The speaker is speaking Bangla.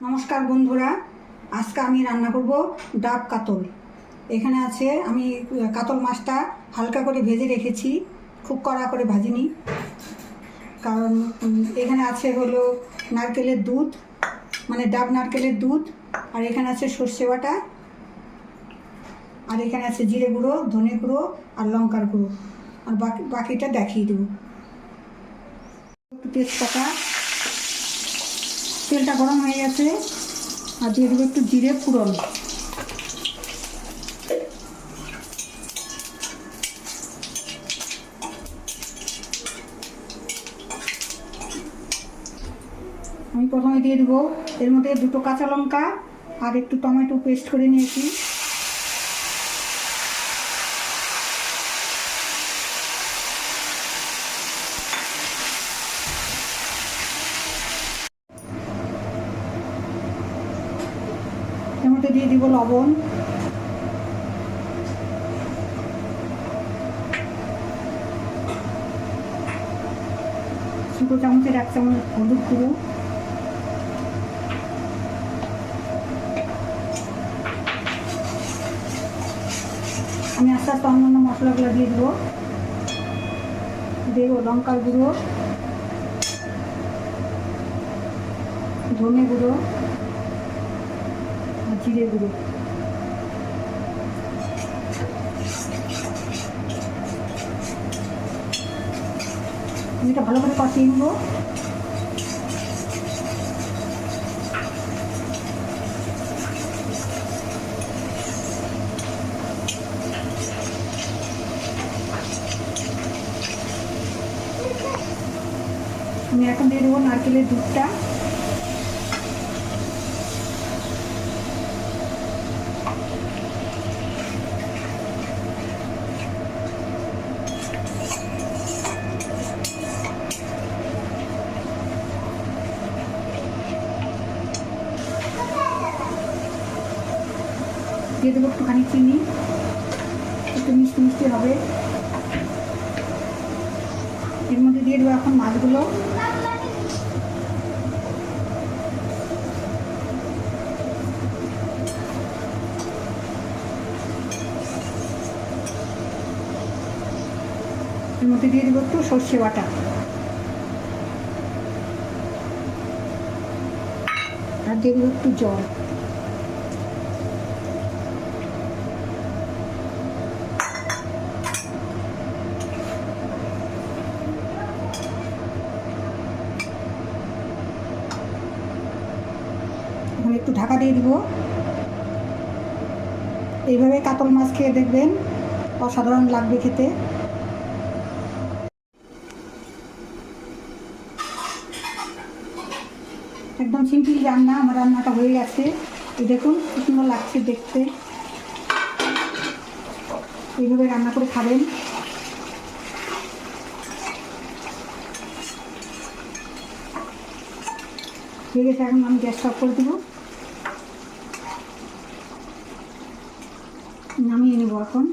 নমস্কার বন্ধুরা, আজকে আমি রান্না করব ডাব কাতল। এখানে আছে, আমি কাতল মাছটা হালকা করে ভেজে রেখেছি, খুব কড়া করে ভাজিনি। কারণ এখানে আছে হলো নারকেলের দুধ মানে ডাব নারকেলের দুধ, আর এখানে আছে সর্ষে বাটা, আর এখানে আছে জিরে গুঁড়ো, ধনে গুঁড়ো, আর লঙ্কার গুঁড়ো। আর বাকি, বাকিটা দেখিয়ে দেবো। একটু তেজপাতা তেলটা গরম হয়ে গেছে। আর দিয়ে দেবো একটু জিরে ফুরন আমি প্রথমে দিয়ে দেবো। এর মধ্যে দুটো কাঁচা লঙ্কা আর একটু টমেটো পেস্ট করে নিয়েছি। মধ্যে দিয়ে দিব লবণ। ছোটো চামচের এক চামচ হলুদ গুঁড়ো। আমি আস্তে আস্তে অন্যান্য মশলাগুলো দিয়ে দেবো। দেবো লঙ্কার গুঁড়ো, ধনে গুঁড়ো। জিরে এটা ভালো করে কষিয়ে নেব। আমি এখন দিয়ে দেবো নারকেলের দুধটা। দিয়ে দেবো একটুখানি চিনি, একটু মিষ্টি মিষ্টি হবে। এর মধ্যে দিয়ে দেবো এখন মাছগুলো। এর মধ্যে দিয়ে দেবো একটু সর্ষে বাটা। আর দিয়ে দেবো একটু জল এখন একটু ঢাকা দিয়ে দিব। এইভাবে কাতল মাছ খেয়ে দেখবেন, অসাধারণ লাগবে খেতে। একদম সিম্পল রান্না, আমার রান্নাটা হয়ে গেছে। দেখুন সুন্দর লাগছে দেখতে। এইভাবে রান্না করে খাবেন। ঠিক আছে এখন আমি গ্যাস অফ করে দেবো। নামিয়ে নেব এখন।